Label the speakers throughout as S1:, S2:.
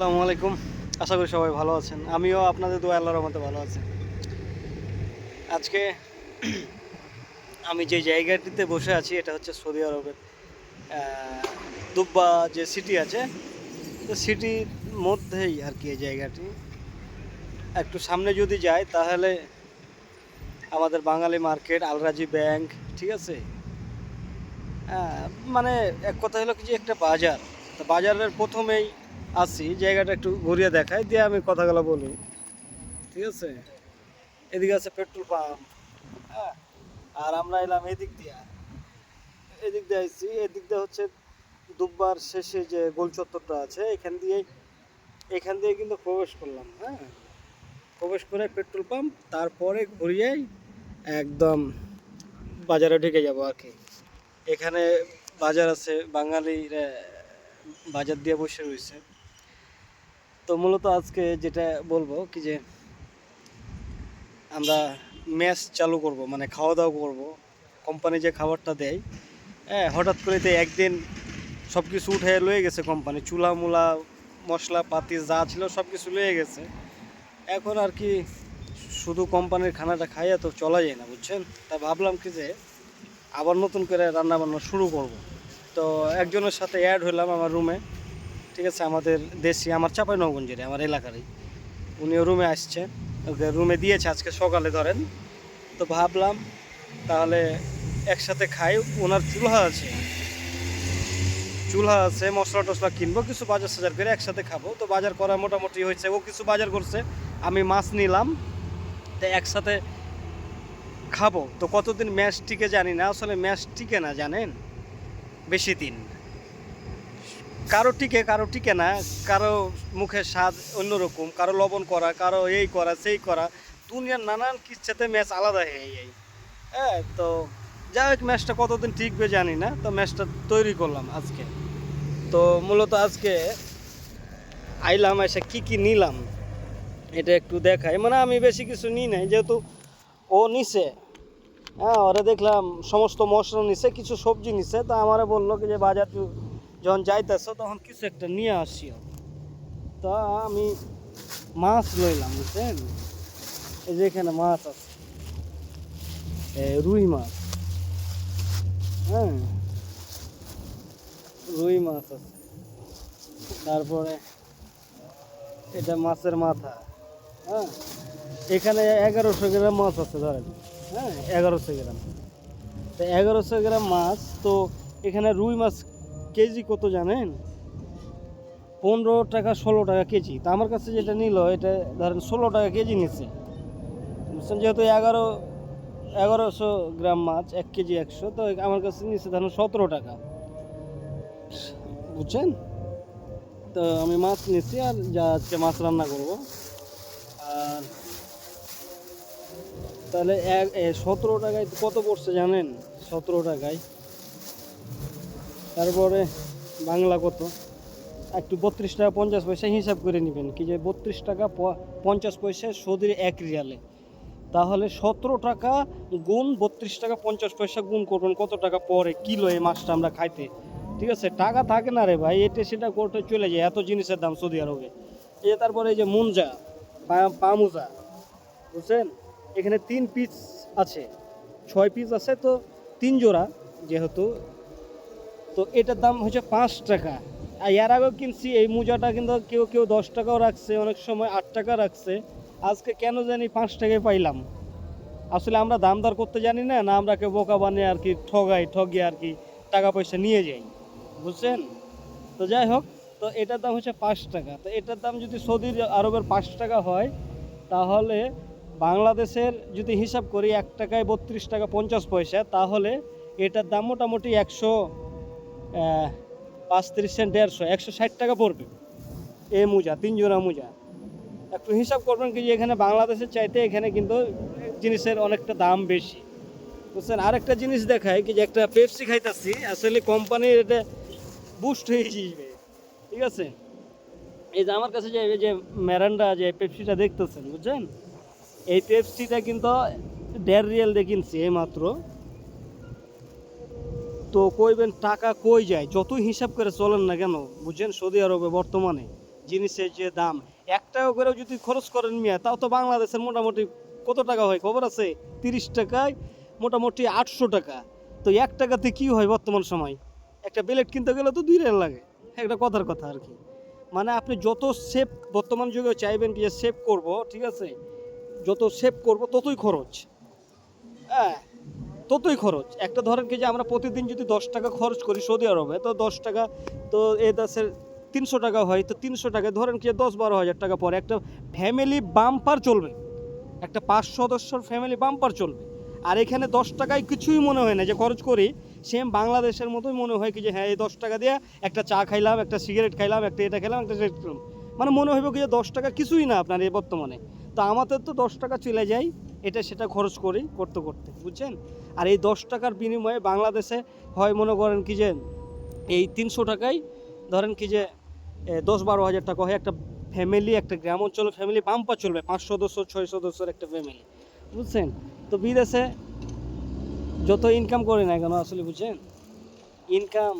S1: আসসালামু আলাইকুম। আশা করি সবাই ভালো আছেন। আমিও আপনাদের দোয়া আল্লাহর রহমতে ভালো আছি। আজকে আমি যে জায়গাটিতে বসে আছি, এটা হচ্ছে সৌদি আরবের দুব্বা যে সিটি আছে, তো সিটির মধ্যেই আর কি এই জায়গাটি। একটু সামনে যদি যাই, তাহলে আমাদের বাঙালি মার্কেট, আলরাজি ব্যাংক, ঠিক আছে? মানে এক কথা হলো কি যে একটা বাজার। তো বাজারের প্রথমেই আসি জায়গাটা একটু ঘুরিয়ে দেখাই, দিয়ে আমি কথাগুলো বলি। ঠিক আছে? এদিকে আছে পেট্রোল পাম্প হ্যাঁ? আর আমরা এলাম এদিক দিয়ে। এদিক দিয়ে আসছি এদিক দিয়ে হচ্ছে দুব্বার শেষে যে গোল চত্বরটা আছে, এখান দিয়ে এখান দিয়ে কিন্তু প্রবেশ করলাম হ্যাঁ? প্রবেশ করে পেট্রোল পাম্প, তারপরে ঘুরিয়েই একদম বাজারে ঢুকে যাব আর কি। এখানে বাজার আছে, বাঙালিরা বাজার দিয়ে বসে রয়েছে। তো মূলত আজকে যেটা বলব কি যে আমরা মেস চালু করব মানে খাওয়া দাওয়া করব। কোম্পানি যে খাবারটা দেয় হ্যাঁ হঠাৎ করে তো একদিন সব কিছু উঠে লয়ে গেছে কোম্পানি। চুলা মুলা মশলা পাতি যা ছিল সব কিছু লয়ে গেছে। এখন আর কি শুধু কোম্পানির খানাটা খাইয়া তো চলা যায় না, বুঝছেন? তা ভাবলাম কি যে আবার নতুন করে রান্না বান্না শুরু করব। তো একজনের সাথে অ্যাড হলাম আমার রুমে ঠিক আছে, আমাদের দেশি, আমার চাপাই নগঞ্জের আমার এলাকারই। উনিও রুমে আসছে, ওকে রুমে দিয়েছে আজকে সকালে, ধরেন। তো ভাবলাম, তাহলে একসাথে খাই, ওনার চুলহা আছে। চুলহা আছে, মশলা টশলা কিনবো, কিছু বাজার সাজার করে একসাথে খাব। তো বাজার করা মোটামুটি হয়েছে, ও কিছু বাজার করছে, আমি মাছ নিলাম, তো একসাথে খাব। তো কতদিন ম্যাচ টিকে জানি না, আসলে ম্যাচ টিকে না, জানেন? বেশি দিন। কারও টিকে কারও টিকে না, কারও মুখের স্বাদ অন্যরকম, কারও লবণ করা, কারও এই করা, সেই করা, দুনিয়ার নানান কিচ্ছাতে ম্যাচ আলাদা হয়ে যায়। হ্যাঁ তো যাই হোক ম্যাচটা কতদিন টিকবে জানি না, তো ম্যাচটা তৈরি করলাম আজকে। তো মূলত আজকে আইলাম, এসে কি কি নিলাম, এটা একটু দেখাই। মানে আমি বেশি কিছু নিই নাই, যেহেতু ও নিছে হ্যাঁ ওরা দেখলাম সমস্ত মশলা নিছে, কিছু সবজি নিছে, তো আমারে বলল যে বাজার যখন যাইতেছো, তখন কিছু একটা নিয়ে আসিও। তা আমি মাছ লইলাম, বুঝছেন? এই যে এখানে মাছ আছে। রুই মাছ। হ্যাঁ? রুই মাছ আছে। তারপরে এটা মাছের মাথা। হ্যাঁ? এখানে এগারোশো গ্রাম মাছ আছে, ধরেন। হ্যাঁ? এগারোশো গ্রাম। তো এগারোশো গ্রাম মাছ, তো এখানে রুই মাছ কেজি কত জানেন? পনেরো টাকা ষোলো টাকা কেজি। তা আমার কাছে যেটা নিল, এটা ধরেন ষোলো টাকা কেজি নিচ্ছে বুঝছেন? যেহেতু এগারো, এগারোশো গ্রাম মাছ, এক কেজি একশো, তো আমার কাছে নিচ্ছে ধরেন সতেরো টাকা। বুঝছেন? তো আমি মাছ নিচ্ছি আর যা আজকে মাছ রান্না করব। আর তাহলে সতেরো টাকায় কত পড়ছে জানেন? সতেরো টাকায়। তারপরে বাংলা কত? একটু বত্রিশ টাকা পঞ্চাশ পয়সা হিসাব করে নেবেন। কি যে বত্রিশ টাকা পঞ্চাশ পয়সা সৌদির এক রিয়ালে। তাহলে সতেরো টাকা গুণ বত্রিশ টাকা পঞ্চাশ পয়সা গুণ করবেন, কত টাকা পরে কিলো এই মাছটা আমরা খাইতে? ঠিক আছে, টাকা থাকে না রে ভাই, এটা সেটা করতে চলে যায়, এত জিনিসের দাম সৌদি আরবে। এই তারপরে এই যে মুঞ্জা পামুজা, বুঝছেন? এখানে তিন পিস আছে। ছয় পিস আছে তো তিন জোড়া, যেহেতু তো এটার দাম হচ্ছে পাঁচ টাকা। আর এর আগেও কিনছি, এই মোজাটা কিন্তু কেউ কেউ দশ টাকাও রাখছে, অনেক সময় আট টাকা রাখছে। আজকে কেন জানি পাঁচ টাকায় পাইলাম। আসলে আমরা দাম দর করতে জানি না না আমরা কেউ বোকা বানিয়ে আর কি ঠগাই, ঠগিয়ে আর কি টাকা পয়সা নিয়ে যাই। বুঝছেন? তো যাই হোক, তো এটার দাম হচ্ছে পাঁচ টাকা। তো এটার দাম যদি সৌদি আরবের পাঁচ টাকা হয়, তাহলে বাংলাদেশের যদি হিসাব করি, এক টাকায় বত্রিশ টাকা পঞ্চাশ পয়সা, তাহলে এটার দাম মোটামুটি একশো পাঁচ তিরিশ সেন্ট দেড়শো, একশো ষাট টাকা পড়বে। এ মোজা, তিন জোড়া মোজা। একটু হিসাব করবেন কি এখানে বাংলাদেশের চাইতে এখানে কিন্তু জিনিসের অনেকটা দাম বেশি। বুঝছেন? আরেকটা জিনিস দেখায় কি যে একটা পেপসি খাইতাছি, আসলে কোম্পানির এটা বুস্ট হয়ে যাবে ঠিক আছে? এই যে আমার কাছে যে যে ম্যারান্ডা যে পেপসিটা দেখতেছেন, বুঝছেন? এই পেপসিটা কিন্তু দেড় রিয়েল দিয়ে কিনছি এই মাত্র তো কইবেন টাকা কই যায়? যতই হিসাব করে চলেন না কেন, বুঝছেন? সৌদি আরবে বর্তমানে জিনিসের যে দাম, এক টাকা করেও যদি খরচ করেন মিয়া, তাও তো বাংলাদেশের মোটামুটি কত টাকা হয়? খবর আছে? তিরিশ টাকায় মোটামুটি আটশো টাকা। তো এক টাকাতে কি হয় বর্তমান সময়? একটা বেলেট কিনতে গেলে তো দুই রেল লাগে। একটা কথার কথা আর কি। মানে আপনি যত সেভ বর্তমান যুগে চাইবেন যে সেভ করব, ঠিক আছে? যত সেভ করব ততই খরচ। হ্যাঁ ততই খরচ। একটা ধরেন কি যে আমরা প্রতিদিন যদি দশ টাকা খরচ করি সৌদি আরবে, তো দশ টাকা, তো এ দেশের তিনশো টাকা হয়, তো তিনশো টাকা, ধরেন কি দশ বারো হাজার টাকা পরে একটা ফ্যামিলি বাম্পার চলবে। একটা পাঁচ সদস্যর ফ্যামিলি বাম্পার চলবে। আর এখানে দশ টাকায় কিছুই মনে হয় না, যে খরচ করি সেম বাংলাদেশের মতোই মনে হয় কি যে হ্যাঁ এই দশ টাকা দিয়ে একটা চা খাইলাম, একটা সিগারেট খাইলাম, একটা এটা খেলাম একটা মানে মনে হইব কি যে দশ টাকা কিছুই না আপনার এই বর্তমানে। তো আমাদের তো দশ টাকা চলে যায়, এটা সেটা খরচ করি, করতে করতে, বুঝছেন? আর এই দশ টাকার বিনিময়ে বাংলাদেশে হয় মনে করেন কি যে, এই তিনশো টাকায় ধরেন কি যে দশ বারো হাজার টাকা হয় একটা ফ্যামিলি একটা গ্রাম অঞ্চলের ফ্যামিলি বাম্পার চলবে পাঁচ সদস্য ছয় সদস্যের একটা ফ্যামিলি বুঝছেন? তো বিদেশে যত ইনকাম করে না কেন আসলে, বুঝছেন? ইনকাম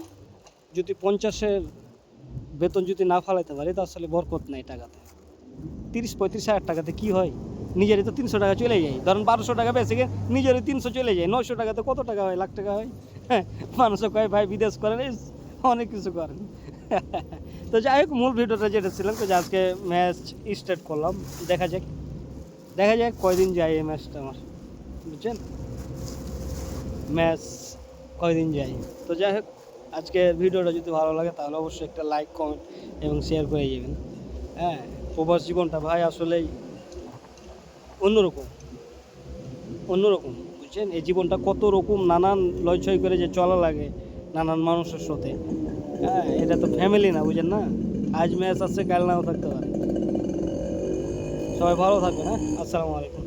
S1: যদি পঞ্চাশের বেতন যদি না ফালাইতে পারি, তো আসলে বরকত নাই টাকাতে। তিরিশ পঁয়ত্রিশ হাজার টাকাতে কি হয়? নিজেরই তো তিনশো টাকা চলে যায়। ধরেন বারোশো টাকা বেশি গে নিজেরই তিনশো চলে যায়। নয়শো টাকাতে কত টাকা হয়? লাখ টাকা হয়? হ্যাঁ মানুষও কয়, ভাই, বিদেশ করেন? অনেক কিছু করেন। তো যাই হোক, মূল ভিডিওটা যেটা ছিলাম, তো আজকে ম্যাচ স্টার্ট করলাম। দেখা যাক। দেখা যাক কয়দিন যায় এই ম্যাচটা আমার। বুঝছেন? ম্যাচ কয়দিন যায়। তো যাই হোক আজকের ভিডিওটা যদি ভালো লাগে, তাহলে অবশ্যই একটা লাইক, কমেন্ট এবং শেয়ার করে যাবেন। হ্যাঁ। প্রবাস জীবনটা ভাই আসলেই অন্যরকম। অন্যরকম, বুঝছেন? এই জীবনটা কত রকম নানান লয়ছয় করে যে চলা লাগে নানান মানুষের সাথে। হ্যাঁ এটা তো ফ্যামিলি না, বুঝেন না? আজ ম্যাচ আছে, কাল নাও থাকতে পারে। সবাই ভালো থাকবে হ্যাঁ? আসসালামু আলাইকুম।